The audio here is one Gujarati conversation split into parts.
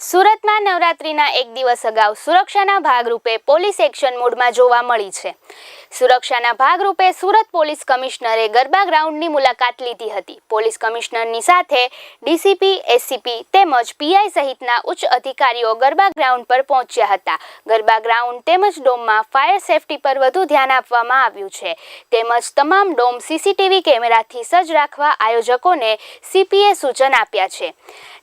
સુરતમાં નવરાત્રિના એક દિવસ અગાઉ સુરક્ષાના ભાગરૂપે પોલીસ એક્શન મોડમાં જોવા મળી છે. સુરક્ષાના ભાગરૂપે સુરત પોલીસ કમિશનરે ગરબા ગ્રાઉન્ડની મુલાકાત લીધી હતી. પોલીસ કમિશનરની સાથે ડીસીપી, એસસીપી તેમજ પીઆઈ સહિતના ઉચ્ચ અધિકારીઓ ગરબા ગ્રાઉન્ડ પર પહોંચ્યા હતા. ગરબા ગ્રાઉન્ડ તેમજ ડોમમાં ફાયર સેફટી પર વધુ ધ્યાન આપવામાં આવ્યું છે. તેમજ તમામ ડોમ સીસીટીવી કેમેરાથી સજ્જ રાખવા આયોજકોને સીપીએ સૂચન આપ્યા છે.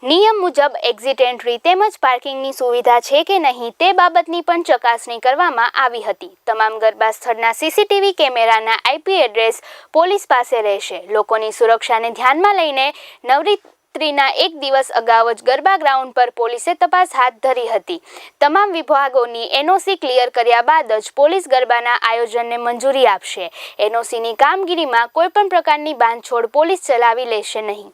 નિયમ મુજબ એક્ઝિટ એન્ટ્રી તેમજ પાર્કિંગની સુવિધા છે કે નહીં તે બાબતની પણ ચકાસણી કરવામાં આવી હતી. તમામ ગરબા સ્થળના સીસીટીવી કેમેરાના આઈપી એડ્રેસ પોલીસ પાસે રહેશે. લોકોની સુરક્ષાને ધ્યાનમાં લઈને નવરાત્રિના એક દિવસ અગાઉ જ ગરબા ગ્રાઉન્ડ પર પોલીસે તપાસ હાથ ધરી હતી. તમામ વિભાગોની એનઓસી ક્લિયર કર્યા બાદ જ પોલીસ ગરબાના આયોજનને મંજૂરી આપશે. એનઓસીની કામગીરીમાં કોઈપણ પ્રકારની બાંધછોડ પોલીસ ચલાવી લેશે નહીં.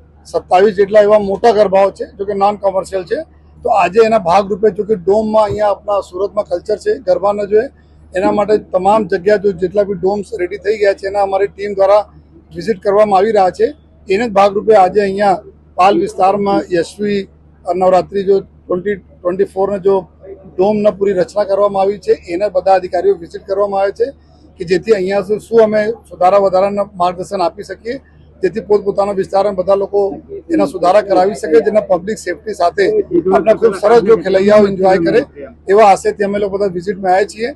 સત્તાવીસ જેટલા એવા મોટા ગરબાઓ છે, જો કે નોન કોમર્શિયલ છે. તો આજે એના ભાગરૂપે જો કે ડોમમાં અહીંયા આપણા સુરતમાં કલ્ચર છે, ગરબાના જોઈએ એના માટે તમામ જગ્યા જો જેટલા બી ડોમ્સ રેડી થઈ ગયા છે, એના અમારી ટીમ દ્વારા વિઝિટ કરવામાં આવી રહ્યા છે. એને જ ભાગરૂપે આજે અહીંયા પાલ વિસ્તારમાં યશવી નવરાત્રિ જો ટ્વેન્ટી ટ્વેન્ટી ફોરને જો ડોમના પૂરી રચના કરવામાં આવી છે, એને બધા અધિકારીઓ વિઝિટ કરવામાં આવે છે કે જેથી અહીંયા શું- શું અમે સુધારા વધારાના માર્ગદર્શન આપી શકીએ. જેથી પોતપોતાના વિસ્તારમાં બધા લોકો એના સુધારા કરાવી શકે, જેના પબ્લિક સેફટી સાથે આપણે ખૂબ સરસ જો ખેલૈયાઓ એન્જોય કરે, એવા આશયથી અમે લોકો બધા વિઝિટમાં આવ્યા છીએ.